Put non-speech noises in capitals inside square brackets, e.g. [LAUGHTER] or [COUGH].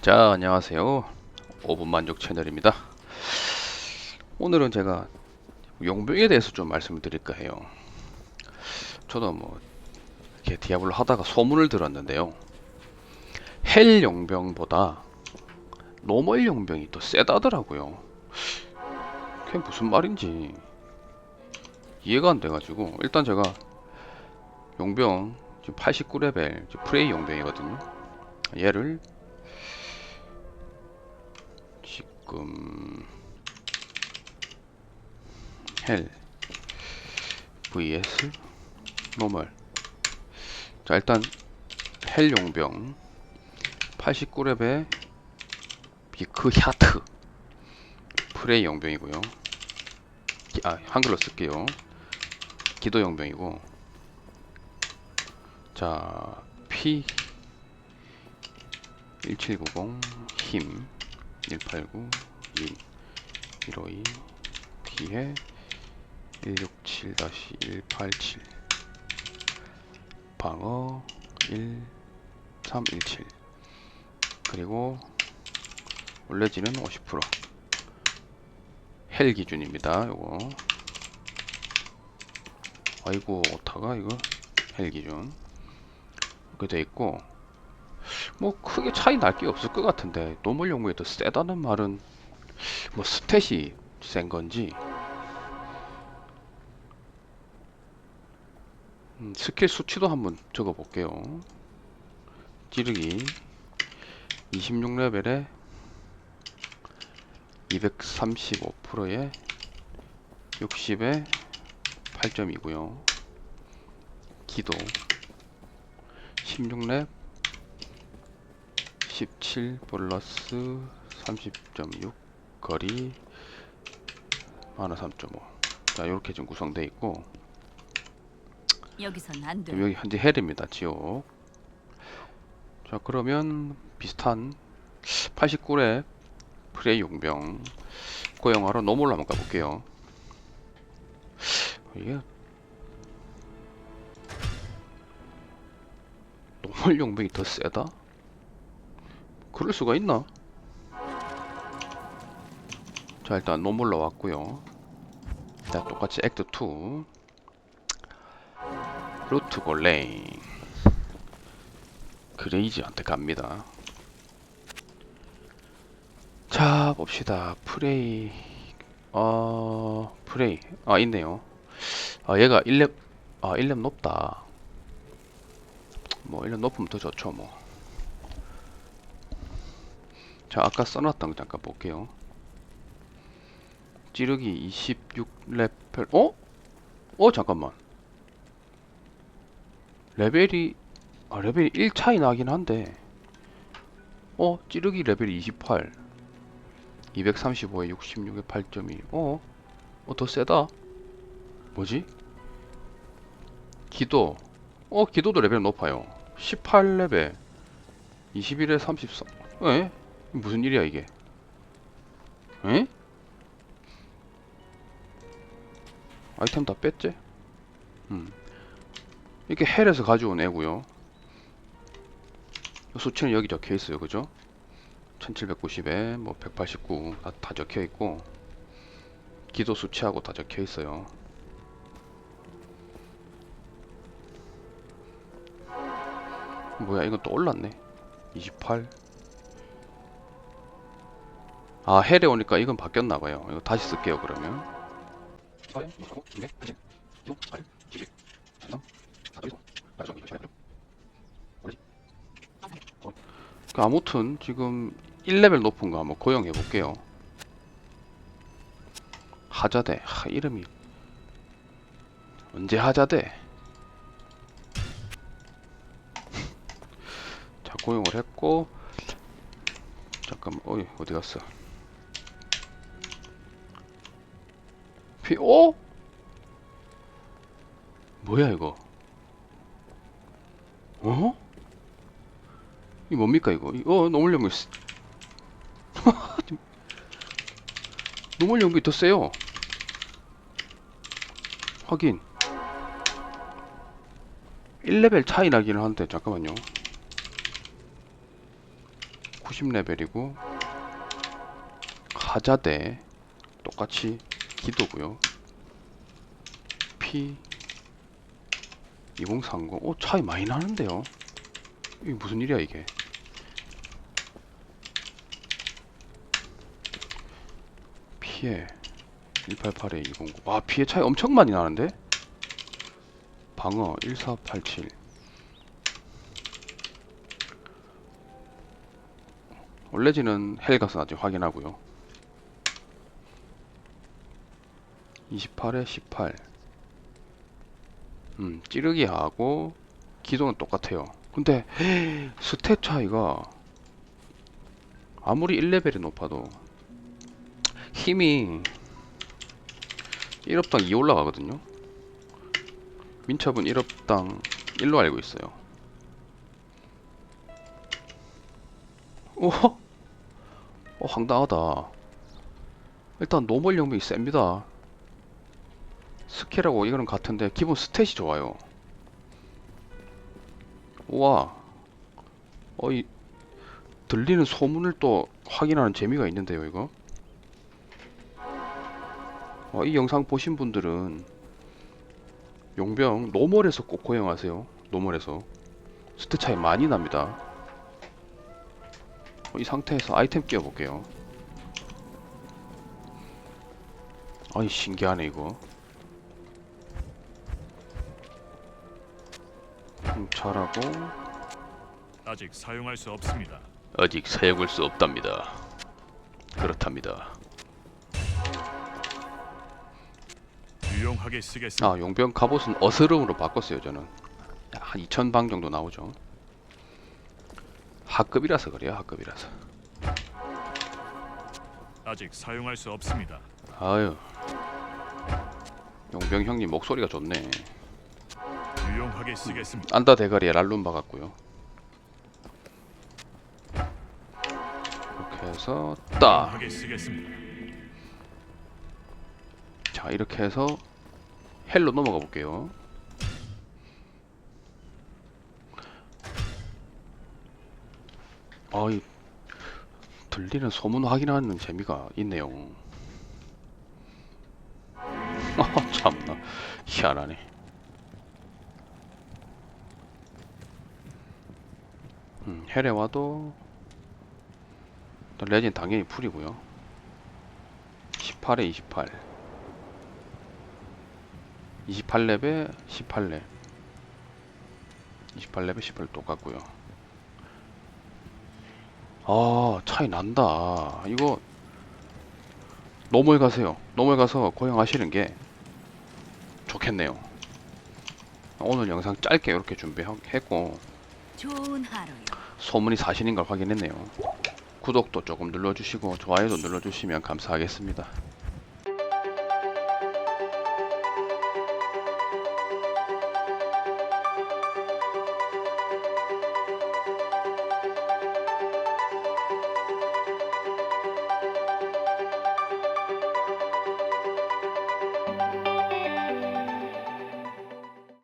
자, 안녕하세요. 5분 만족 채널입니다. 오늘은 제가 용병에 대해서 좀 말씀을 드릴까 해요. 저도 뭐 이렇게 디아블로 하다가 소문을 들었는데요. 헬 용병보다 노멀 용병이 더 세다더라고요. 그게 무슨 말인지 이해가 안 돼가지고 일단 제가 용병 지금 89레벨 프레이 용병이거든요. 얘를 지금 헬 vs 노멀 자 일단 헬 용병 89렙의 비크 샤트 프레이 용병이고요 기- 아 한글로 쓸게요. 기도 용병이고. 자 P 1790 힘 189 2 152 D에 167-187 방어 1317 그리고 원래지는 50% 헬 기준입니다 요거. 아이고 오타가 이거? 헬 기준. 이렇게 돼 있고. 뭐 크게 차이 날 게 없을 것 같은데 노멀 용무에 더 세다는 말은 뭐 스탯이 센 건지. 음, 스킬 수치도 한번 적어 볼게요. 찌르기. 26레벨에 235%에 60에 8점이고요 기도 16렙 17 플러스 30.6 거리 하나 3.5. 자 이렇게 지금 구성되어 있고 여기선 안 돼. 여기 현재 헬입니다. 지옥. 자 그러면 비슷한 89렙 프레이 용병 고영화로 노멀로 한번 가볼게요. 이게 노멀 용병이 더 세다? 그럴 수가 있나? 자 일단 노멀로 왔고요 자 똑같이 액트 2 루트 골레인 그레이지한테 갑니다 자 봅시다. 프레이 어 프레이. 아 있네요. 아 얘가 1렙 아 1렙 높다. 뭐 1렙 높으면 더 좋죠 뭐. 자 아까 써놨던 거 잠깐 볼게요. 찌르기 26레벨 어? 어 잠깐만. 레벨이 아 레벨이 1 차이 나긴 한데. 어 찌르기 레벨이 28 235에 66에 8.2 어? 어 더 세다 뭐지? 기도 어 기도도 레벨 높아요 18레벨 21에 34 에? 무슨 일이야 이게 에? 아이템 다 뺐지? 음. 이렇게 헬에서 가져온 애고요 수치는 여기 적혀 있어요 그죠? 1790에 뭐 189 다, 다 적혀 있고 기도 수치하고 다 적혀 있어요. 뭐야 이건 또 올랐네. 28아 헬에 오니까 이건 바뀌었나봐요. 이거 다시 쓸게요 그러면. 그 아무튼 지금 1레벨 높은 거 한번 고용해 볼게요. 하자대. 하 이름이. 언제 하자대? [LAUGHS] 자 고용을 했고. 잠깐만. 어이 어디 갔어? 피 어? 뭐야 이거? 어? 이 뭡니까 이거? 이- 어 노멀 연기 노멀 연기 더 세요. 확인. 1레벨 차이 나기는 한데 잠깐만요. 90레벨이고 가자대 똑같이 기도고요. P 2030 오, 차이 많이 나는데요. 이게 무슨 일이야 이게 피해 188에 209. 와, 피해 차이 엄청 많이 나는데? 방어 1487. 원래지는 헬가스 아직 확인하고요. 28에 18. 음, 찌르기하고 기도는 똑같아요. 근데 [GASPS] 스탯 차이가 아무리 1레벨이 높아도 힘이 1업당 2 올라가거든요. 민첩은 1업당 1로 알고 있어요. 오, 어, 황당하다. 일단 노멀 영역이 셉니다. 스킬하고 이거는 같은데 기본 스탯이 좋아요. 우와, 어이 들리는 소문을 또 확인하는 재미가 있는데요, 이거. 어, 이 영상 보신 분들은 용병 노멀에서 꼭 고용하세요. 노멀에서 스트 차이 많이 납니다. 어, 이 상태에서 아이템 끼워볼게요. 아이 신기하네 이거. 경찰하고 아직 사용할 수 없습니다. 아직 사용할 수 없답니다. 그렇답니다. 유용하게 쓰겠습니다. 아 용병 갑옷은 어스름으로 바꿨어요 저는 한 2000방 정도 나오죠 하급이라서 그래요 하급이라서 아직 사용할 수 없습니다. 아유 용병 형님 목소리가 좋네 유용하게 쓰겠습니다. 안다 대가리에 랄룸 박았고요 이렇게 해서 따! 유용하게 쓰겠습니다. 자 이렇게 해서 헬로 넘어가 볼게요. 아이 들리는 소문 확인하는 재미가 있네요. [LAUGHS] 아 참나. 희한하네. 음, 헬에 와도 또 레진 당연히 풀이고요. 18에 28 28렙에 18렙 28렙에 18 똑같고요. 아 차이 난다. 이거 노멀 가세요. 노멀 가서 고용하시는 게 좋겠네요. 오늘 영상 짧게 이렇게 준비했고. 소문이 사실인 걸 확인했네요. 구독도 조금 눌러주시고 좋아요도 눌러주시면 감사하겠습니다